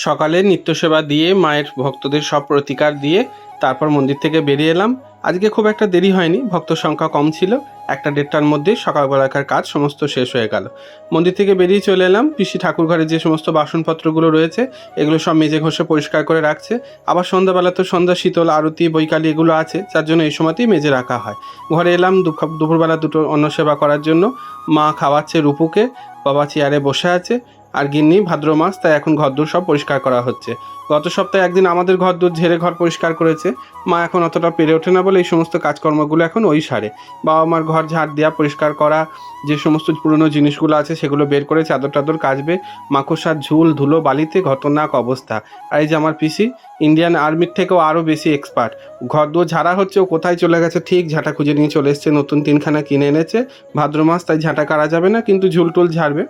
সকালে নিত্যসেবা দিয়ে মায়ের ভক্তদের সব প্রতিকার দিয়ে তারপর মন্দির থেকে বেরিয়ে এলাম। আজকে খুব একটা দেরি হয়নি, ভক্ত সংখ্যা কম ছিল। একটা দেড়টার মধ্যেই সকালবেলাকার কাজ সমস্ত শেষ হয়ে গেল। মন্দির থেকে বেরিয়ে চলে এলাম। পিসি ঠাকুর ঘরে যে সমস্ত বাসনপত্রগুলো রয়েছে, এগুলো সব মেজে ঘষে পরিষ্কার করে রাখছে। আবার সন্ধ্যাবেলা তো সন্ধ্যা, শীতল, আরতি, বৈকালি এগুলো আছে, যার জন্য এই সময়তেই মেজে রাখা হয়। ঘরে এলাম দুপুর- দুপুরবেলা দুটো অন্ন সেবা করার জন্য। মা খাওয়াচ্ছে রূপুকে, বাবা চেয়ারে বসে আছে। আর গিন্নি, ভাদ্র মাস, তাই এখন ঘরদোর সব পরিষ্কার করা হচ্ছে। গত সপ্তাহে একদিন আমাদের ঘরদোর ঝেড়ে ঘর পরিষ্কার করেছে। মা এখন অতটা পেরে ওঠে না বলে এই সমস্ত কাজকর্মগুলো এখন ওই সারে। বাবা মার ঘর ঝাড় দেওয়া পরিষ্কার করা, যে সমস্ত পুরনো জিনিসগুলো আছে সেগুলো বের করে চাদর টাদর কাচবে, মাকড়সার ঝুল, ধুলো, বালিতে খতরনাক অবস্থা। আর এই যে আমার পিসি ইন্ডিয়ান আর্মির থেকেও আরও বেশি এক্সপার্ট ঘর ঝাড়া হচ্ছে, ও কোথায় চলে গেছে ঠিক ঝাঁটা খুঁজে নিয়ে চলে এসছে, নতুন তিনখানা কিনে এনেছে। ভাদ্র মাস, তাই ঝাঁটা কারা যাবে না, কিন্তু ঝুল টুল ঝাড়বে।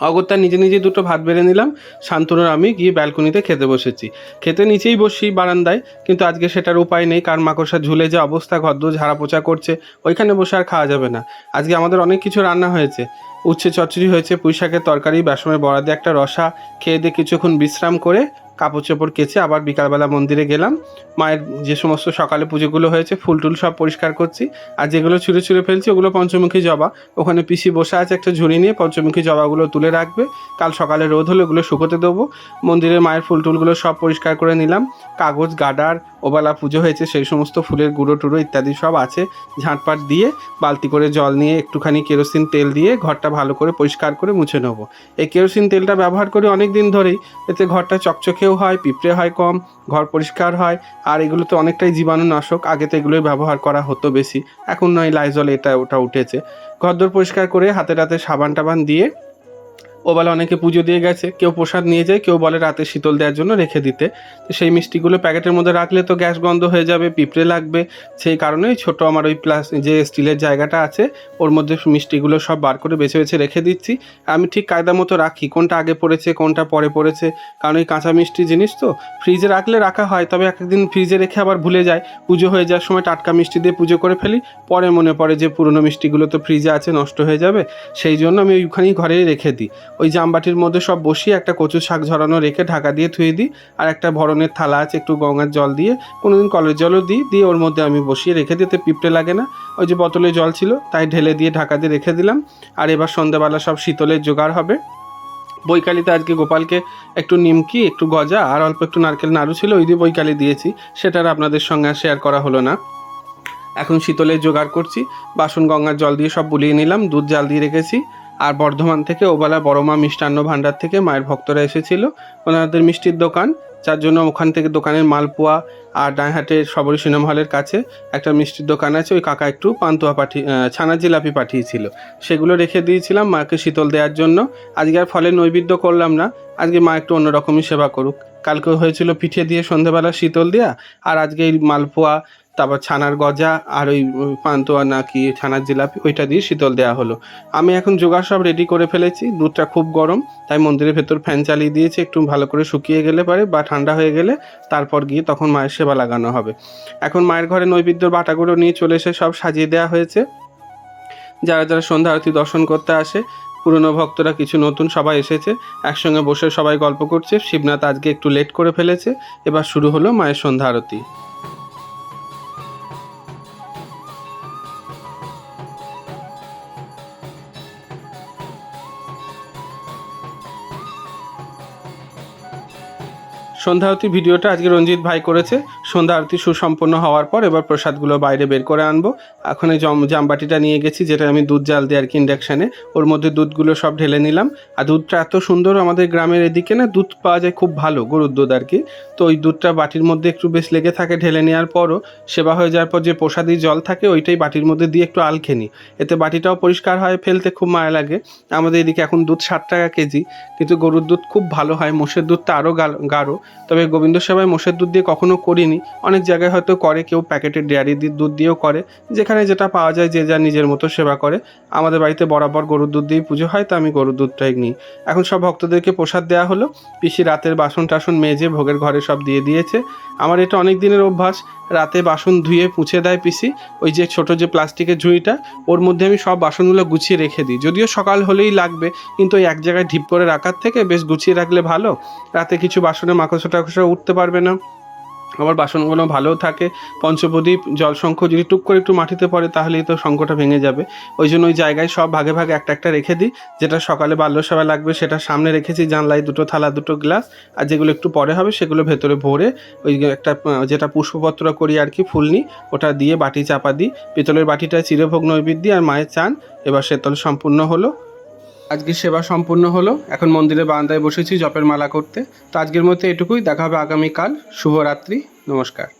অগত্যা নিজে নিজে দুটো ভাত বেড়ে নিলাম। শান্তনুর আমি গিয়ে ব্যালকনিতে খেতে বসেছি। খেতে নিচেই বসি বারান্দায়, কিন্তু আজকে সেটার উপায় নেই, কারণ মাকড়সা ঝুলে যে অবস্থা, ঘরদোর ঝাড়া পোচা করছে, ওইখানে বসে আর খাওয়া যাবে না। আজকে আমাদের অনেক কিছু রান্না হয়েছে। উচ্ছে চচ্চড়ি হয়েছে পুঁই শাকের তরকারি বেসমের বড়া দিয়ে একটা রসা, খেয়ে দিয়ে কিছুক্ষণ বিশ্রাম করে কাপড় চোপড় কেচে আবার বিকালবেলা মন্দিরে গেলাম। মায়ের যে সমস্ত সকালে পুজোগুলো হয়েছে, ফুল টুল সব পরিষ্কার করছি। আর যেগুলো ছুঁড়ে ছুঁড়ে ফেলছি, ওগুলো পঞ্চমুখী জবা। ওখানে পিসি বসে আছে একটা ঝুড়ি নিয়ে, পঞ্চমুখী জবাগুলো তুলে রাখবে। কাল সকালে রোদ হলে ওগুলো শুকোতে দেবো। মন্দিরের মায়ের ফুল টুলগুলো সব পরিষ্কার করে নিলাম। কাগজ, গাডার, ওবেলা পুজো হয়েছে, সেই সমস্ত ফুলের গুঁড়ো টুড়ো ইত্যাদি সব আছে। ঝাঁটপাট দিয়ে বালতি করে জল নিয়ে একটুখানি কেরোসিন তেল দিয়ে ঘরটা ভালো করে পরিষ্কার করে মুছে নেব। এই কেরোসিন তেলটা ব্যবহার করি অনেক দিন ধরেই। এতে ঘরটা চকচকেও হয়, পিঁপড়ে হয় কম, ঘর পরিষ্কার হয়। আর এগুলো তো অনেকটাই জীবাণুনাশক। আগে তো এগুলোই ব্যবহার করা হতো বেশি। এখন নয়, লাইজল এটা, ওটা উঠেছে। ঘর দোর পরিষ্কার করে হাতে টাতে সাবান টাবান দিয়ে ওবেলা অনেকে পুজো দিয়ে গেছে, কেউ প্রসাদ নিয়ে যায়, কেউ বলে রাতে শীতল দেওয়ার জন্য রেখে দিতে। তো সেই মিষ্টিগুলো প্যাকেটের মধ্যে রাখলে তো গ্যাস গন্ধ হয়ে যাবে, পিঁপড়ে লাগবে। সেই কারণেই ছোট আমার ওই প্লাস যে স্টিলের জায়গাটা আছে, ওর মধ্যে মিষ্টিগুলো সব বার করে বেছে বেছে রেখে দিচ্ছি। আমি ঠিক কায়দা মতো রাখি, কোনটা আগে পড়েছে, কোনটা পরে পড়েছে। কারণ ওই কাঁচা মিষ্টি জিনিস তো, ফ্রিজে রাখলে রাখা হয়, তবে এক একদিন ফ্রিজে রেখে আবার ভুলে যায়। পুজো হয়ে যাওয়ার সময় টাটকা মিষ্টি দিয়ে পুজো করে ফেলি, পরে মনে পড়ে যে পুরনো মিষ্টিগুলো তো ফ্রিজে আছে, নষ্ট হয়ে যাবে। সেই জন্য আমি ওইখানেই ঘরেই রেখে দিই। ওই জামবাটির মধ্যে সব বসিয়ে একটা কচু শাক ঝরানো রেখে ঢাকা দিয়ে ধুয়ে দিই, আর একটা ভরনের থালা আছে, একটু গঙ্গার জল দিয়ে, কোনোদিন কলের জলও দিই, দিয়ে ওর মধ্যে আমি বসিয়ে রেখে দিতে পিঁপড়ে লাগে না। ওই যে বোতলে জল ছিল, তাই ঢেলে দিয়ে ঢাকা দিয়ে রেখে দিলাম, আর এবার সন্ধ্যাবেলা সব শীতলের জোগাড় হবে। বৈকালিতে আজকে গোপালকে একটু নিমকি, একটু গজা, আর অল্প একটু নারকেল নাড়ু ছিল, ওই দিয়ে বৈকালি দিয়েছি সেটার আপনাদের সঙ্গে শেয়ার করা হলো না। এখন শীতলের জোগাড় করছি, বাসন গঙ্গার জল দিয়ে সব বুলিয়ে নিলাম, দুধ জাল দিয়ে রেখেছি আর বর্ধমান থেকে ওবেলা বড় মা মিষ্টান্ন ভাণ্ডার থেকে মায়ের ভক্তরা এসেছিল। ওনাদের মিষ্টির দোকান, যার জন্য ওখান থেকে দোকানের মালপোয়া আর ডাঁহাটের সবরী সিনেমা হলের কাছে একটা মিষ্টির দোকান আছে, ওই কাকা একটু পান্তুয়া পাঠিয়ে ছানার জিলাপি পাঠিয়েছিল। সেগুলো রেখে দিয়েছিলাম মাকে শীতল দেওয়ার জন্য। আজকে আর ফলে নৈবেদ্য করলাম না। আজকে মা একটু অন্যরকমই সেবা করুক। কালকে হয়েছিল পিঠে দিয়ে সন্ধেবেলা শীতল দেওয়া আর আজকে এই মালপোয়া, তারপর ছানার গজা, আর ওই পান্তুয়া নাকি ছানার জিলাপি, ওইটা দিয়ে শীতল দেওয়া হলো। আমি এখন জোগাড় সব রেডি করে ফেলেছি। দুধটা খুব গরম, তাই মন্দিরের ভেতর ফ্যান চালিয়ে দিয়েছি। একটু ভালো করে শুকিয়ে গেলে পারে বা ঠান্ডা হয়ে গেলে, তারপর গিয়ে তখন মায়ের সেবা লাগানো হবে। এখন মায়ের ঘরে নৈবেদ্যর বাটাগুলো নিয়ে চলে এসে সব সাজিয়ে দেওয়া হয়েছে। যারা যারা সন্ধ্যা আরতি দর্শন করতে আসে, পুরনো ভক্তরা কিছু নতুন সবাই এসেছে। একসঙ্গে বসে সবাই গল্প করছে। শিবনাথ আজকে একটু লেট করে ফেলেছে। এবার শুরু হলো মায়ের সন্ধ্যা আরতি। সন্ধ্যা আরতি ভিডিওটা আজকে রঞ্জিত ভাই করেছে। সন্ধ্যা আরতি সুসম্পন্ন হওয়ার পর এবার প্রসাদগুলো বাইরে বের করে আনব। এখন এই জম জামবাটিটা নিয়ে গেছি যেটা আমি দুধ জাল দিই আর কি ইন্ডাকশানে ওর মধ্যে দুধগুলো সব ঢেলে নিলাম। আর দুধটা এত সুন্দর আমাদের গ্রামের এদিকে না, দুধ পাওয়া যায় খুব ভালো, গরুর দুধ আর কি। তো ওই দুধটা বাটির মধ্যে একটু বেশ লেগে থাকে ঢেলে নেওয়ার পরও, সেবা হয়ে যাওয়ার পর যে প্রসাদি জল থাকে, ওইটাই বাটির মধ্যে দিয়ে একটু আলখে নিই। এতে বাটিটাও পরিষ্কার হয়, ফেলতে খুব মায়া লাগে। আমাদের এদিকে এখন দুধ ষাট টাকা কেজি, কিন্তু গরুর দুধ খুব ভালো হয়, মোষের দুধটা আরও গাঢ়। তবে গোবিন্দ সেবায় মোষের দুধ দিয়ে কখনো করিনি। অনেক জায়গায় হয়তো করে, কেউ প্যাকেটের ডেয়ারি দুধ দিয়েও করে। যেখানে যেটা পাওয়া যায়, যে যা নিজের মতো সেবা করে। আমাদের বাড়িতে বরাবর গরুর দুধ দিয়েই পুজো হয়, তো আমি গরুর দুধটাই নিই। এখন সব ভক্তদেরকে প্রসাদ দেওয়া হলো। পিসি রাতের বাসন টাসন মেজে ভোগের ঘরে সব দিয়ে দিয়েছে। আমার এটা অনেক দিনের অভ্যাস। রাতে বাসন ধুয়ে পুছে দেয় পিসি। ওই যে ছোট যে প্লাস্টিকের ঝুড়িটা, ওর মধ্যে আমি সব বাসনগুলো গুছিয়ে রেখে দিই। যদিও সকাল হলেই লাগবে, কিন্তু ওই এক জায়গায় ঢিপ করে রাখার থেকে বেশ গুছিয়ে রাখলে ভালো। রাতে কিছু বাসনে মাকড়সা টাকড়সা উঠতে পারবে না। আবার বাসনগুলো ভালোও থাকে। পঞ্চপ্রদীপ, জলশঙ্খ যদি টুক করে একটু মাটিতে পড়ে, তাহলেই তো শঙ্খটা ভেঙে যাবে। ওই জন্য ওই জায়গায় সব ভাগে ভাগে একটা একটা রেখে দিই। যেটা সকালে বাল্য সেবা লাগবে, সেটা সামনে রেখেছি। জানলায় দুটো থালা, দুটো গ্লাস। আর যেগুলো একটু পরে হবে, সেগুলো ভেতরে ভরে ওই একটা, যেটা পুষ্পপত্র করি আর কি ফুল নিই ওটা দিয়ে বাটি চাপা দিই। পিতলের বাটিটা চিরভোগ নৈবেদ্য আর মায়ের চান। এবার সেতল সম্পূর্ণ হলো। আজকে সেবা সম্পূর্ণ হলো। এখন মন্দিরে বারান্দায় বসেছি, জপের মালা করতে। তো আজকের মধ্যে এটুকুই। দেখা হবে আগামীকাল। শুভরাত্রি। নমস্কার।